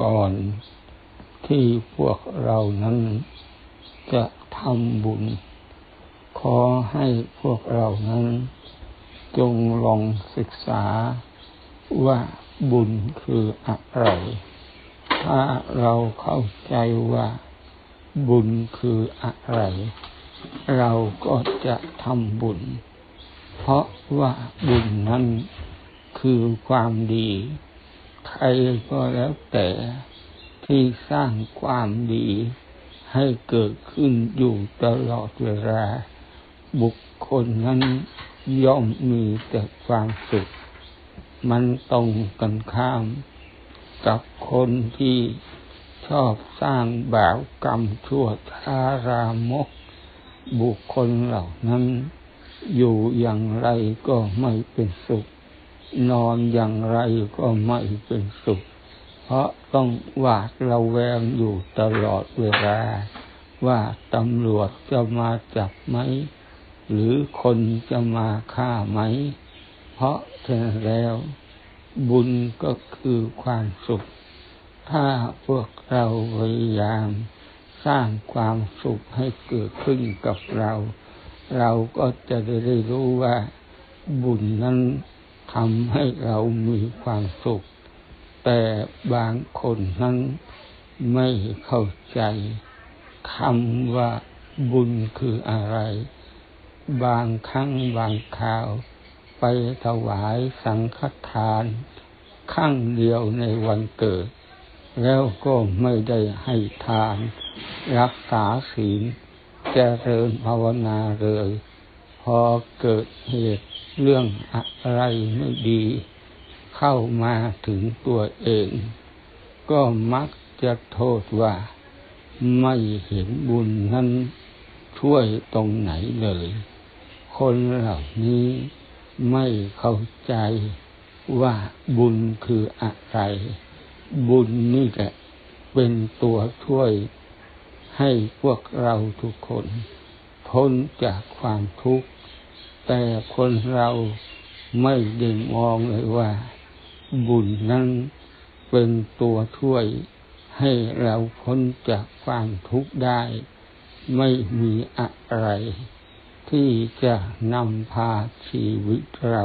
ก่อนที่พวกเรานั้นจะทำบุญ ขอให้พวกเรานั้น จงลองศึกษาว่าบุญคืออะไร ถ้าเราเข้าใจว่าบุญคืออะไร เราก็จะทำบุญ เพราะว่าบุญนั้นคือความดี ใครก็แล้วแต่ที่สร้างความดีให้เกิดขึ้นอยู่ตลอดเวลา บุคคลนั้นย่อมมีแต่ความสุข มันตรงกันข้าม กับคนที่ชอบสร้างบาปกรรมชั่วช้ารามก บุคคลเหล่านั้น อยู่อย่างไรก็ไม่เป็นสุข นอนอย่างไรก็ไม่เป็นสุข เพราะต้องหวาดระแวงอยู่ตลอดเวลา ว่าตำรวจจะมาจับไหม หรือคนจะมาฆ่าไหม เพราะฉะนั้แล้ว บุญก็คือความสุข ถ้าพวกเราพยายามสร้างความสุขให้เกิดขึ้นกับเรา เราก็จะได้รู้ว่าบุญนั้น ทำให้เรามีความสุข แต่บางคนนั้นไม่เข้าใจคำว่าบุญคืออะไร บางครั้งบางคราว ไปถวายสังฆทานครั้งเดียวในวันเกิด แล้วก็ไม่ได้ให้ทาน รักษาศีลเจริญภาวนาเลย พอเกิดเหตุ เรื่องอะไรไม่ดี เข้ามาถึงตัวเอง ก็มักจะโทษว่า ไม่เห็นบุญนั้นช่วยตรงไหนเลย คนเหล่านี้ไม่เข้าใจว่าบุญคืออะไร บุญนี่แหละเป็นตัวช่วยให้พวกเราทุกคน พ้นจากความทุกข์ แต่คนเราไม่ได้มองเลยว่า บุญนั้นเป็นตัวช่วยให้เราพ้นจากความทุกข์ได้ ไม่มีอะไร ที่จะนำพาชีวิตเรา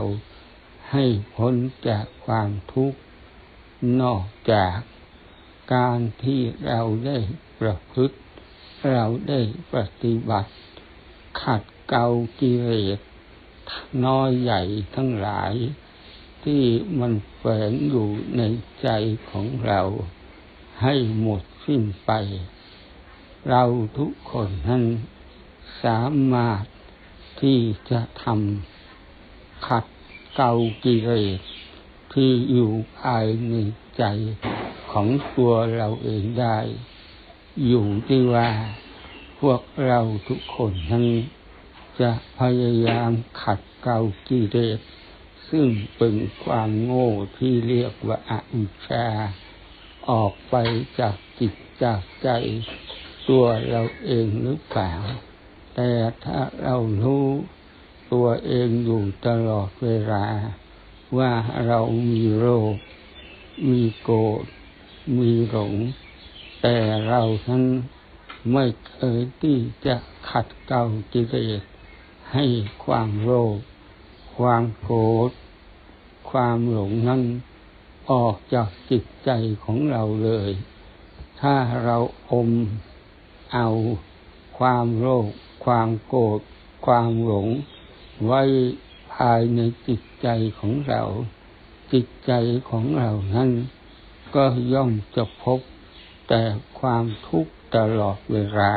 ให้พ้นจากความทุกข์ นอกจากการที่เราได้ประพฤติ เราได้ปฏิบัติ ขัดเกลากิเลส น้อยใหญ่ทั้งหลาย ที่มันแฝงอยู่ในใจของเรา ให้หมดสิ้นไป เราทุกคนนั้นสามารถที่จะทำขัดเกลากิเลสที่อยู่ภายในใจของตัวเราเองได้ อยู่ที่ว่าพวกเราทุกคนนั้น จะพยายามขัดเกลากิเลสซึ่งเป็นความโง่ที่เรียกว่าอวิชชา ออกไปจากจิตจากใจ ตัวเราเองหรือเปล่า แต่ถ้าเรารู้ตัวเองอยู่ตลอดเวลา ว่าเรามีโรค มีโกรธมีหลง แต่เราทั้งไม่เคยที่จะขัดเกลากิเลส ให้ความโลภความโกรธความหลงนั้นออกจากจิตใจของเราเลย ถ้าเราอมเอาความโลภความโกรธความหลง ไว้ภายในจิตใจของเรา จิตใจของเรานั้น ก็ย่อมจะพบแต่ความทุกข์ตลอดเวลา